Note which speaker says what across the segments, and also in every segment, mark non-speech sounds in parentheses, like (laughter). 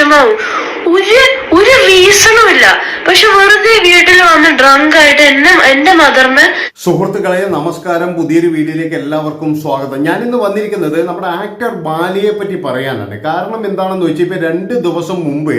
Speaker 1: വിഷമാവും ഒരു ഒരു റീസണും ഇല്ല പക്ഷെ വെറുതെ വീട്ടിൽ വന്ന് ഡ്രങ്ക് ആയിട്ട് എന്നെ എന്റെ മദറിന്
Speaker 2: സുഹൃത്തുക്കളെ നമസ്കാരം. പുതിയൊരു വീഡിയോയിലേക്ക് എല്ലാവർക്കും സ്വാഗതം. ഞാൻ ഇന്ന് വന്നിരിക്കുന്നത് നമ്മുടെ ആക്ടർ ബാലിയെ പറ്റി പറയാനാണ്. കാരണം എന്താണെന്ന് വെച്ചാൽ ഇപ്പൊ രണ്ട് ദിവസം മുമ്പ്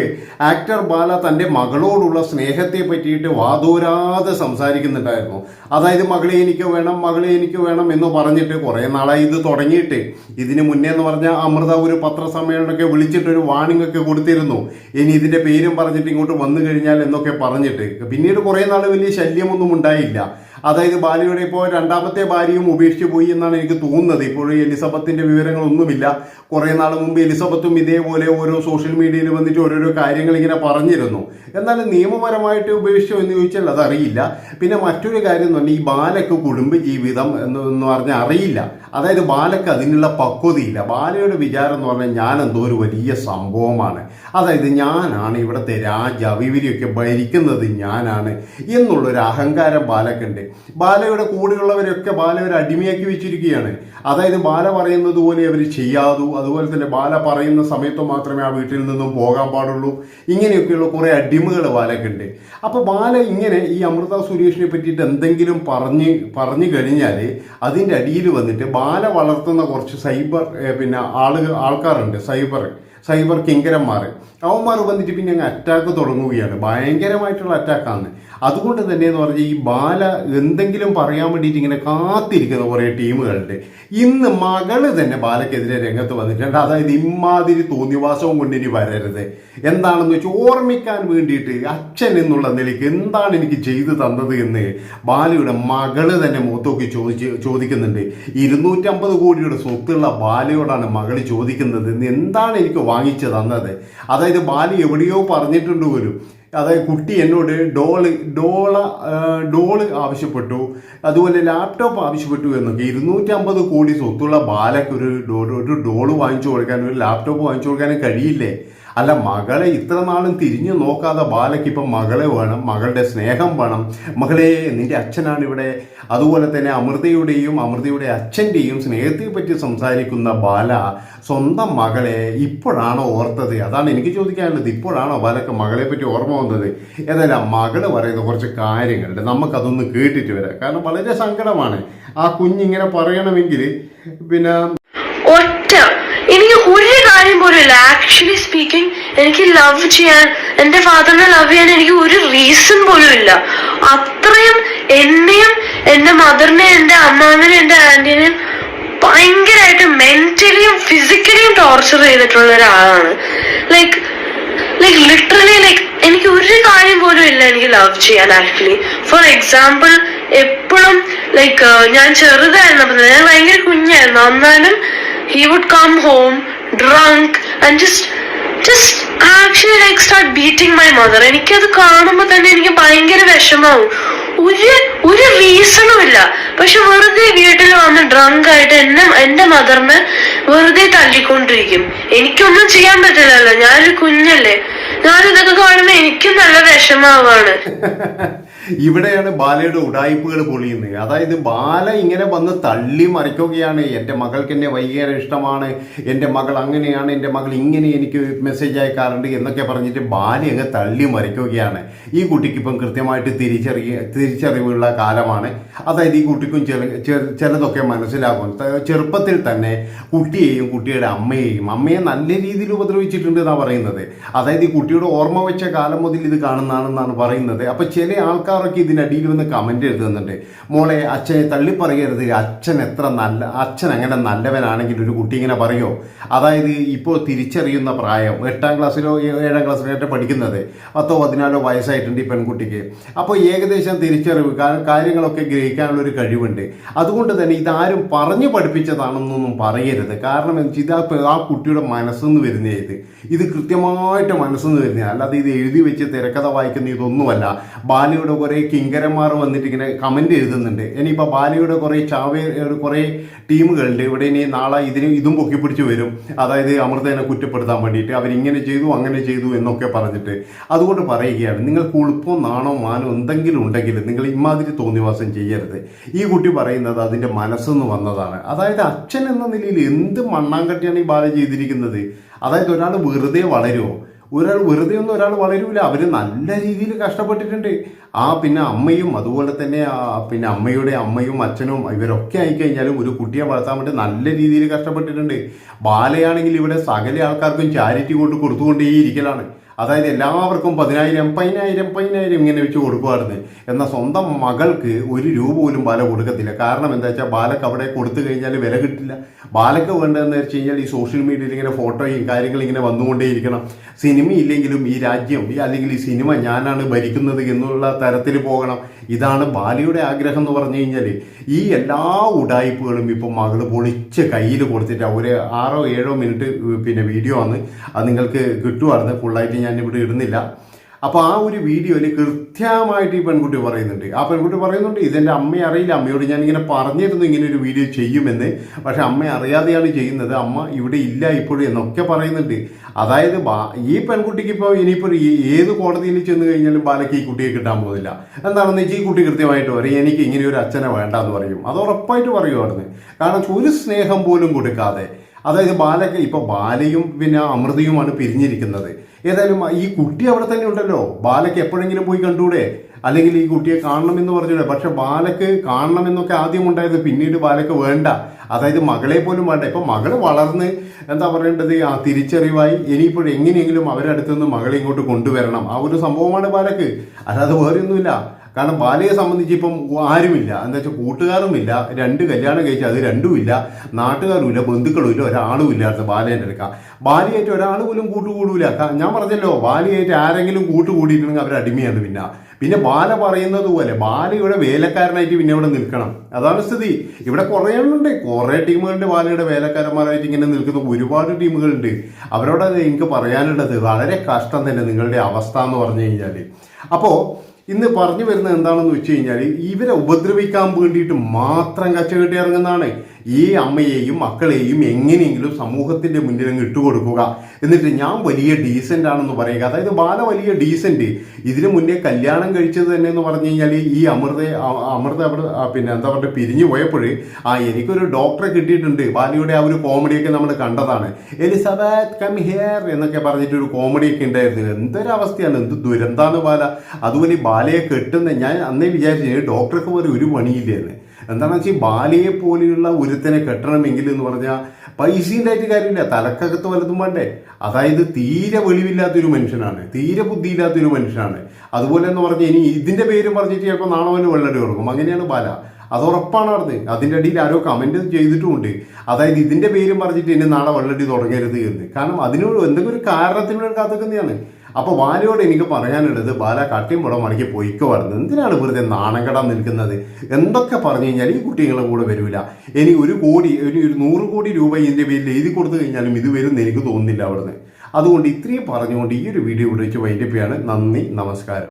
Speaker 2: ആക്ടർ ബാല തന്റെ മകളോടുള്ള സ്നേഹത്തെ പറ്റിയിട്ട് വാതോരാതെ സംസാരിക്കുന്നുണ്ടായിരുന്നു. അതായത് മകളെ എനിക്ക് വേണം മകളെ എനിക്ക് വേണം എന്ന് പറഞ്ഞിട്ട് കുറെ നാളായി ഇത് തുടങ്ങിയിട്ട്. ഇതിന് മുന്നേ എന്ന് പറഞ്ഞാൽ അമൃത ഒരു പത്രസമ്മേളനമൊക്കെ വിളിച്ചിട്ട് ഒരു വാണിംഗ് ഒക്കെ കൊടുത്തിരുന്നു. ഇനി ഇതിന്റെ പേരും പറഞ്ഞിട്ട് ഇങ്ങോട്ട് വന്നു കഴിഞ്ഞാൽ എന്നൊക്കെ പറഞ്ഞിട്ട് പിന്നീട് കുറേ നാൾ വലിയ ശല്യമൊന്നും ഉണ്ടായില്ല. അതായത് ബാലിയുടെ ഇപ്പോൾ രണ്ടാമത്തെ ഭാര്യയും ഉപേക്ഷിച്ച് പോയി എന്നാണ് എനിക്ക് തോന്നുന്നത്. ഇപ്പോൾ എലിസബത്തിന്റെ വിവരങ്ങളൊന്നുമില്ല. കുറേ നാൾ മുമ്പ് എലിസബത്തും ഇതേപോലെ ഓരോ സോഷ്യൽ മീഡിയയിൽ വന്നിട്ട് ഓരോരോ കാര്യങ്ങൾ ഇങ്ങനെ പറഞ്ഞിരുന്നു. എന്നാൽ നിയമപരമായിട്ട് ഉപേക്ഷിച്ചോ എന്ന് ചോദിച്ചാൽ അതറിയില്ല. പിന്നെ മറ്റൊരു കാര്യം എന്ന് പറഞ്ഞാൽ ഈ ബാലക്ക് കുടുംബ ജീവിതം എന്ന് പറഞ്ഞാൽ അറിയില്ല. അതായത് ബാലക്ക് അതിനുള്ള പക്വതയില്ല. ബാലയുടെ വിചാരം എന്ന് പറഞ്ഞാൽ ഞാൻ എന്തോ ഒരു വലിയ സംഭവമാണ്. അതായത് ഞാനാണ് ഇവിടുത്തെ രാജാവ് ഇവരെയൊക്കെ ഭരിക്കുന്നത് ഞാനാണ് എന്നുള്ളൊരു അഹങ്കാരം ബാലക്കുണ്ട് ബാലയുടെ കൂടെയുള്ളവരൊക്കെ ബാല ഒരു അടിമയാക്കി വെച്ചിരിക്കുകയാണ്. അതായത് ബാല പറയുന്നത് പോലെ അവർ ചെയ്യാതു. അതുപോലെ തന്നെ ബാല പറയുന്ന സമയത്ത് മാത്രമേ ആ വീട്ടിൽ നിന്നും പോകാൻ പാടുള്ളൂ. ഇങ്ങനെയൊക്കെയുള്ള കുറേ അടിമകൾ ബാലക്കുണ്ട് അപ്പോൾ ബാല ഇങ്ങനെ ഈ അമൃത സുരേഷിനെ പറ്റിയിട്ട് എന്തെങ്കിലും പറഞ്ഞ് പറഞ്ഞു കഴിഞ്ഞാൽ അതിന്റെ അടിയിൽ വന്നിട്ട് ബാല വളർത്തുന്ന കുറച്ച് സൈബർ പിന്നെ ആളുകൾ ആൾക്കാരുണ്ട്. സൈബർ സൈബർ കിങ്കരന്മാർ അവന്മാർ വന്നിട്ട് പിന്നെ അങ്ങ് അറ്റാക്ക് തുടങ്ങുകയാണ്. ഭയങ്കരമായിട്ടുള്ള അറ്റാക്കാണ് അതുകൊണ്ട് തന്നെ എന്ന് പറഞ്ഞാൽ ഈ ബാല എന്തെങ്കിലും പറയാൻ വേണ്ടിയിട്ട് ഇങ്ങനെ കാത്തിരിക്കുന്ന കുറേ ടീമുകളുണ്ട്. ഇന്ന് മകൾ തന്നെ ബാലക്കെതിരെ രംഗത്ത് വന്നിട്ടുണ്ട്. അതായത് ഇമ്മാതിരി തോന്നിവാസവും കൊണ്ട് ഇനി വരരുത്. എന്താണെന്ന് വെച്ചാൽ ഓർമ്മിക്കാൻ വേണ്ടിയിട്ട് അച്ഛൻ എന്നുള്ള നിലയ്ക്ക് എന്താണ് എനിക്ക് ചെയ്തു തന്നത് എന്ന് ബാലയുടെ മകൾ തന്നെ മുഖത്തോക്കി ചോദിച്ച് ചോദിക്കുന്നുണ്ട്. ഇരുന്നൂറ്റമ്പത് കോടിയുടെ സ്വത്തുള്ള ബാലയോടാണ് മകൾ ചോദിക്കുന്നത് "നീ എന്താണ് എനിക്ക് വാങ്ങിച്ചു തന്നത്? അതായത് ബാല എവിടെയോ പറഞ്ഞിട്ടുണ്ട് പോലും. അതായത് കുട്ടി എന്നോട് ഡോൾ ഡോള ഡോൾ ആവശ്യപ്പെട്ടു. അതുപോലെ ലാപ്ടോപ്പ് ആവശ്യപ്പെട്ടു എന്നൊക്കെ. ഇരുന്നൂറ്റമ്പത് കോടി സ്വത്തുള്ള ബാലയ്ക്ക് ഒരു ഒരു ഡോൾ വാങ്ങിച്ചു കൊടുക്കാനും ഒരു ലാപ്ടോപ്പ് വാങ്ങിച്ചു കൊടുക്കാനും കഴിയില്ലേ? അല്ല മകളെ ഇത്ര നാളും തിരിഞ്ഞു നോക്കാതെ ബാലയ്ക്ക് ഇപ്പം മകളെ വേണം മകളുടെ സ്നേഹം വേണം. മകളെ നിന്റെ അച്ഛനാണ് ഇവിടെ. അതുപോലെ തന്നെ അമൃതയുടെയും അമൃതയുടെ അച്ഛന്റെയും സ്നേഹത്തെ പറ്റി സംസാരിക്കുന്ന ബാല സ്വന്തം മകളെ ഇപ്പോഴാണോ ഓർത്തത്? അതാണ് എനിക്ക് ചോദിക്കാനുള്ളത്. ഇപ്പോഴാണോ ബാലക്ക് മകളെ പറ്റി ഓർമ്മ വന്നത്? ഏതായാലും മകൾ പറയുന്ന കുറച്ച് കാര്യങ്ങളുണ്ട്. നമുക്കതൊന്ന് കേട്ടിട്ട് വരാം. കാരണം വളരെ സങ്കടമാണ്. ആ കുഞ്ഞിങ്ങനെ പറയണമെങ്കിൽ പിന്നെ
Speaker 1: ഒറ്റ. എനിക്ക് ഒരു കാര്യം പോലും ഇല്ല ആക്ച്വലി സ്പീക്കിംഗ് എനിക്ക് ലവ് ചെയ്യാൻ എന്റെ ഫാദറിനെ ലവ് ചെയ്യാൻ എനിക്ക് ഒരു റീസൺ പോലും ഇല്ല. അത്രയും എന്നെയും എന്റെ മദറിനെയും എന്റെ അമ്മാവിനെയും എന്റെ ആന്റിനെയും ഭയങ്കരമായിട്ട് മെന്റലിയും ഫിസിക്കലിയും ടോർച്ചർ ചെയ്തിട്ടുള്ള ഒരാളാണ്. ലൈക്ക് ലൈക്ക് ലിറ്ററലി ലൈക്ക് എനിക്ക് ഒരു കാര്യം പോലും ഇല്ല എനിക്ക് ലവ് ചെയ്യാൻ ആക്ച്വലി ഫോർ എക്സാമ്പിൾ എപ്പോഴും ലൈക്ക് ഞാൻ ചെറുതായിരുന്നു ഞാൻ ഭയങ്കര കുഞ്ഞായിരുന്നു. എന്നാലും he would come home drunk and just just actually like start beating my mother എനിക്കത് കാണുമ്പോൾ തന്നെ എനിക്ക് ഭയങ്കര വിഷമാവും. ഒരു ഒരു റീസണും ഇല്ല. പക്ഷെ വെറുതെ വീട്ടിൽ വന്ന് ഡ്രങ്ക് ആയിട്ട് എന്നെ എന്റെ മദറിനെ വെറുതെ തല്ലിക്കൊണ്ടിരിക്കും. എനിക്കൊന്നും ചെയ്യാൻ പറ്റില്ലല്ലോ. ഞാനൊരു കുഞ്ഞല്ലേ. ഞാനിതൊക്കെ കാണുമ്പോ എനിക്കും നല്ല വിഷമാവാണ് (laughs)
Speaker 2: ഇവിടെയാണ് ബാലയുടെ ഉടായ്പകൾ പൊളിയുന്നത്. അതായത് ബാല ഇങ്ങനെ വന്ന് തള്ളി മറിക്കുകയാണ്. എന്റെ മകൾക്ക് എന്നെ ഭയങ്കര ഇഷ്ടമാണ്. എന്റെ മകൾ അങ്ങനെയാണ്. എന്റെ മകൾ ഇങ്ങനെ എനിക്ക് മെസ്സേജ് അയക്കാറുണ്ട് എന്നൊക്കെ പറഞ്ഞിട്ട് ബാല അങ്ങ് തള്ളി മറിക്കുകയാണ്. ഈ കുട്ടിക്ക് ഇപ്പം കൃത്യമായിട്ട് തിരിച്ചറിയ തിരിച്ചറിവുള്ള കാലമാണ്. അതായത് ഈ കുട്ടിക്കും ചില ചിലതൊക്കെ മനസ്സിലാകും. ചെറുപ്പത്തിൽ തന്നെ കുട്ടിയെയും കുട്ടിയുടെ അമ്മയെയും അമ്മയെ നല്ല രീതിയിൽ ഉപദ്രവിച്ചിട്ടുണ്ട് എന്നാണ് പറയുന്നത്. അതായത് ഈ കുട്ടിയുടെ ഓർമ്മ വെച്ച കാലം മുതൽ ഇത് കാണുന്നതാണെന്നാണ് പറയുന്നത്. അപ്പം ചില ആൾക്കാരൊക്കെ ഇതിനടിയിൽ വന്ന് കമന്റ് എഴുതുന്നുണ്ട്. മോളെ അച്ഛനെ തള്ളി പറയരുത് അച്ഛൻ എത്ര നല്ല അച്ഛൻ അങ്ങനെ നല്ലവനാണെങ്കിൽ ഒരു കുട്ടി ഇങ്ങനെ പറയോ? അതായത് ഇപ്പോൾ തിരിച്ചറിയുന്ന പ്രായം. എട്ടാം ക്ലാസ്സിലോ ഏഴാം ക്ലാസ്സിലോ ആയിട്ട് പഠിക്കുന്നത്. പത്തോ പതിനാലോ വയസ്സായിട്ടുണ്ട് ഈ പെൺകുട്ടിക്ക്. അപ്പോൾ ഏകദേശം തിരിച്ചറിവ് കാര്യങ്ങളൊക്കെ ഗ്രഹിക്കാനുള്ള ഒരു കഴിവുണ്ട്. അതുകൊണ്ട് തന്നെ ഇതാരും പറഞ്ഞു പഠിപ്പിച്ചതാണെന്നൊന്നും പറയരുത്. കാരണം ഇതാ ആ കുട്ടിയുടെ മനസ്സെന്ന് വരുന്ന ഇത്. ഇത് കൃത്യമായിട്ട് മനസ്സെന്ന് വരുന്നത് അല്ലാതെ ഇത് എഴുതി വെച്ച് തിരക്കഥ വായിക്കുന്ന ഇതൊന്നുമല്ല. ബാലയുടെ കുറേ കിങ്കരന്മാർ വന്നിട്ട് ഇങ്ങനെ കമന്റ് എഴുതുന്നുണ്ട്. ഇനിയിപ്പോൾ ബാലയുടെ കുറേ ചാവേ കുറേ ടീമുകളുണ്ട്. ഇവിടെ ഇനി നാളെ ഇതിന് ഇതും പൊക്കിപ്പിടിച്ച് വരും. അതായത് അമൃതനെ കുറ്റപ്പെടുത്താൻ വേണ്ടിയിട്ട്. അവരിങ്ങനെ ചെയ്തു അങ്ങനെ ചെയ്തു എന്നൊക്കെ പറഞ്ഞിട്ട് അതുകൊണ്ട് പറയുകയാണ്. നിങ്ങൾക്ക് ഉളുപ്പോ നാണോ മാനോ എന്തെങ്കിലും ഉണ്ടെങ്കിൽ നിങ്ങൾ ഇമാതിരി തോന്നിവാസം ചെയ്യരുത്. ഈ കുട്ടി പറയുന്നത് അതിന്റെ മനസ്സെന്ന് വന്നതാണ്. അതായത് അച്ഛൻ എന്ന നിലയിൽ എന്ത് മണ്ണാങ്കട്ടിയാണ് ഈ ബാല ചെയ്തിരിക്കുന്നത്? അതായത് ഒരാൾ വെറുതെ വളരുമോ ഒരാൾ വെറുതെ ഒന്നും ഒരാൾ വളരൂല. അവർ നല്ല രീതിയിൽ കഷ്ടപ്പെട്ടിട്ടുണ്ട്. ആ പിന്നെ അമ്മയും അതുപോലെ തന്നെ പിന്നെ അമ്മയുടെ അമ്മയും അച്ഛനും ഇവരൊക്കെ ആയിക്കഴിഞ്ഞാലും ഒരു കുട്ടിയെ വളർത്താൻ വേണ്ടി നല്ല രീതിയിൽ കഷ്ടപ്പെട്ടിട്ടുണ്ട്. ബാലയാണെങ്കിൽ ഇവിടെ സകല ആൾക്കാർക്കും ചാരിറ്റി കൊണ്ട് കൊടുത്തുകൊണ്ടേയിരിക്കലാണ്. അതായത് എല്ലാവർക്കും പതിനായിരം പതിനായിരം പതിനായിരം ഇങ്ങനെ വെച്ച് കൊടുക്കുമായിരുന്നു എന്നാൽ സ്വന്തം മകൾക്ക് ഒരു രൂപ പോലും ബാല കൊടുക്കത്തില്ല. കാരണം എന്താ വെച്ചാൽ ബാലക്ക് അവിടെ കൊടുത്തു കഴിഞ്ഞാൽ വില കിട്ടില്ല. ബാലക്ക് വേണ്ടതെന്ന് വെച്ച് കഴിഞ്ഞാൽ ഈ സോഷ്യൽ മീഡിയയിൽ ഇങ്ങനെ ഫോട്ടോയും കാര്യങ്ങളും ഇങ്ങനെ വന്നുകൊണ്ടേയിരിക്കണം. സിനിമ ഇല്ലെങ്കിലും ഈ രാജ്യം അല്ലെങ്കിൽ ഈ സിനിമ ഞാനാണ് ഭരിക്കുന്നത് എന്നുള്ള തരത്തിൽ പോകണം. ഇതാണ് ബാലിയുടെ ആഗ്രഹം എന്ന് പറഞ്ഞു കഴിഞ്ഞാൽ ഈ എല്ലാ ഉടായ്പകളും ഇപ്പം മകൾ പൊളിച്ച് കയ്യിൽ കൊടുത്തിട്ട് ഒരു ആറോ ഏഴോ മിനിറ്റ് പിന്നെ വീഡിയോ ആണ്. അത് നിങ്ങൾക്ക് കിട്ടുമായിരുന്നു ഫുള്ളായിട്ട് ഞാൻ ഇവിടെ ഇടുന്നില്ല. അപ്പോൾ ആ ഒരു വീഡിയോയിൽ കൃത്യമായിട്ട് ഈ പെൺകുട്ടി പറയുന്നുണ്ട്. ആ പെൺകുട്ടി പറയുന്നുണ്ട് ഇതെന്റെ അമ്മയെ അറിയില്ല. അമ്മയോട് ഞാൻ ഇങ്ങനെ പറഞ്ഞിരുന്നു ഇങ്ങനെ ഒരു വീഡിയോ ചെയ്യുമെന്ന്. പക്ഷേ അമ്മ അറിയാതെയാണ് ചെയ്യുന്നത്. അമ്മ ഇവിടെ ഇല്ല ഇപ്പോഴും എന്നൊക്കെ പറയുന്നുണ്ട്. അതായത് ഈ പെൺകുട്ടിക്ക് ഇപ്പോൾ ഇനിയിപ്പോൾ ഏത് കോടതിയിൽ ചെന്ന് കഴിഞ്ഞാലും ബാലയ്ക്ക് ഈ കുട്ടിയെ കിട്ടാൻ പോകുന്നില്ല. എന്താണെന്ന് വെച്ചാൽ ഈ കുട്ടി കൃത്യമായിട്ട് പറയും എനിക്ക് ഇങ്ങനെ ഒരു അച്ഛനെ വേണ്ടെന്ന് പറയും. അത് ഉറപ്പായിട്ട് പറയുമായിരുന്നു കാരണം ഒരു സ്നേഹം പോലും കൊടുക്കാതെ അതായത് ബാലയ്ക്ക് ഇപ്പൊ ബാലയും പിന്നെ അമൃതയുമാണ് പിരിഞ്ഞിരിക്കുന്നത്. ഏതായാലും ഈ കുട്ടി അവിടെ തന്നെ ഉണ്ടല്ലോ. ബാലയ്ക്ക് എപ്പോഴെങ്കിലും പോയി കണ്ടൂടെ? അല്ലെങ്കിൽ ഈ കുട്ടിയെ കാണണമെന്ന് പറഞ്ഞൂടെ? പക്ഷെ ബാലക്ക് കാണണമെന്നൊക്കെ ആദ്യം ഉണ്ടായത് പിന്നീട് ബാലക്ക് വേണ്ട. അതായത് മകളെ പോലും വേണ്ട. ഇപ്പൊ മകൾ വളർന്ന് എന്താ പറയേണ്ടത്? ആ തിരിച്ചറിവായി ഇനിയിപ്പോൾ എങ്ങനെയെങ്കിലും അവരടുത്തുനിന്ന് മകളെ ഇങ്ങോട്ട് കൊണ്ടുവരണം. ആ ഒരു സംഭവമാണ് ബാലക്ക് അല്ലാതെ വേറെ ഒന്നുമില്ല കാരണം ബാലയെ സംബന്ധിച്ച് ഇപ്പം ആരുമില്ല. എന്താ വെച്ചാൽ കൂട്ടുകാരുമില്ല. രണ്ട് കല്യാണം കഴിച്ച് അത് രണ്ടുമില്ല. നാട്ടുകാരുമില്ല ബന്ധുക്കളുമില്ല ഒരാളും ഇല്ലാത്ത ബാലേന്റെ എടുക്കാം ബാലിയായിട്ട് ഒരാൾ പോലും കൂട്ടുകൂടൂല. ഞാൻ പറഞ്ഞല്ലോ ബാലിയായിട്ട് ആരെങ്കിലും കൂട്ടുകൂടിയിട്ടുണ്ടെങ്കിൽ അവർ അടിമയാണ് പിന്നെ. പിന്നെ ബാല പറയുന്നത് പോലെ ബാല ഇവിടെ വേലക്കാരനായിട്ട് പിന്നെ ഇവിടെ നിൽക്കണം. അതാണ് സ്ഥിതി. ഇവിടെ കുറേ ഉണ്ട് കുറേ ടീമുകളുണ്ട് ബാലയുടെ വേലക്കാരന്മാരായിട്ട് ഇങ്ങനെ നിൽക്കുന്ന ഒരുപാട് ടീമുകളുണ്ട്. അവരോട് എനിക്ക് പറയാനുള്ളത് വളരെ കഷ്ടം തന്നെ നിങ്ങളുടെ അവസ്ഥ എന്ന് പറഞ്ഞു കഴിഞ്ഞാൽ അപ്പോൾ ഇന്ന് പറഞ്ഞു വരുന്നത് എന്താണെന്ന് വെച്ച് കഴിഞ്ഞാൽ ഇവരെ ഉപദ്രവിക്കാൻ വേണ്ടിയിട്ട് മാത്രം കച്ചകെട്ടി ഇറങ്ങുന്നതാണ് ഈ അമ്മയെയും മക്കളെയും എങ്ങനെയെങ്കിലും സമൂഹത്തിന്റെ മുന്നിൽ ഇട്ടുകൊടുക്കുക എന്നിട്ട് ഞാൻ വലിയ ഡീസന്റ് ആണെന്ന് പറയുക. അതായത് ബാല വലിയ ഡീസന്റ് ഇതിനു മുന്നേ കല്യാണം കഴിച്ചത് തന്നെ എന്ന് പറഞ്ഞു കഴിഞ്ഞാൽ ഈ അമൃത അമൃത അവിടെ പിന്നെ എന്താ പറയുക പിരിഞ്ഞു പോയപ്പോൾ ആ എനിക്കൊരു ഡോക്ടറെ കിട്ടിയിട്ടുണ്ട്. ബാലയുടെ ആ ഒരു കോമഡിയൊക്കെ നമ്മൾ കണ്ടതാണ്. എലിസബത്ത് കം ഹിയർ എന്നൊക്കെ പറഞ്ഞിട്ട് ഒരു കോമഡിയൊക്കെ ഉണ്ടായിരുന്നു. എന്തൊരു അവസ്ഥയാണ് എന്ത് ദുരന്താണ് ബാല? അതുപോലെ ബാലയെ കെട്ടുന്ന ഞാൻ അന്നേ വിചാരിച്ചു ഡോക്ടർക്ക് പോലെ ഒരു പണിയില്ലെന്ന്. എന്താണെന്ന് വെച്ചാൽ ഈ ബാലയെ പോലെയുള്ള ഒരുത്തനെ കെട്ടണമെങ്കിൽ എന്ന് പറഞ്ഞാൽ പൈസയുടെ ആയിട്ട് കാര്യമില്ല. തലക്കകത്ത് വലതും വേണ്ടേ. അതായത് തീരെ വെളിവില്ലാത്തൊരു മനുഷ്യനാണ്. തീരെ ബുദ്ധിയില്ലാത്തൊരു മനുഷ്യനാണ്. അതുപോലെ എന്ന് പറഞ്ഞാൽ ഇനി ഇതിന്റെ പേരും പറഞ്ഞിട്ട് ചിലപ്പോൾ നാണവന് വെള്ളടി കൊടുക്കും. അങ്ങനെയാണ് ബാല. അത് ഉറപ്പാണ് പറഞ്ഞത് അതിന്റെ ഇടയിൽ ആരോ കമന്റ് ചെയ്തിട്ടുമുണ്ട് അതായത് ഇതിന്റെ പേരും പറഞ്ഞിട്ട് ഇനി നാളെ വെള്ളടി തുടങ്ങരുത് എന്ന്. കാരണം അതിനൊരു എന്തെങ്കിലും ഒരു കാരണത്തിനുള്ള കാത്തുക്കുന്നതാണ് അപ്പൊ ബാലയോട് എനിക്ക് പറയാനുള്ളത് ബാല കട്ടിയും പുറം മടക്കി പൊയ്ക്കോ വരുന്നത് എന്തിനാണ് വെറുതെ നാണം നിൽക്കുന്നത്? എന്തൊക്കെ പറഞ്ഞു കഴിഞ്ഞാൽ ഈ കുട്ടികളെ കൂടെ വരൂല. ഇനി ഒരു കോടി ഒരു ഒരു നൂറ് കോടി രൂപ ഇതിന്റെ പേരിൽ എഴുതി കൊടുത്തു കഴിഞ്ഞാലും ഇത് വരുമെന്ന് എനിക്ക് തോന്നുന്നില്ല അവിടുന്ന്. അതുകൊണ്ട് ഇത്രയും പറഞ്ഞുകൊണ്ട് ഈ ഒരു വീഡിയോ ഇവിടെ വെച്ച് വൈൻഡപ്പിയാണ് നന്ദി നമസ്കാരം.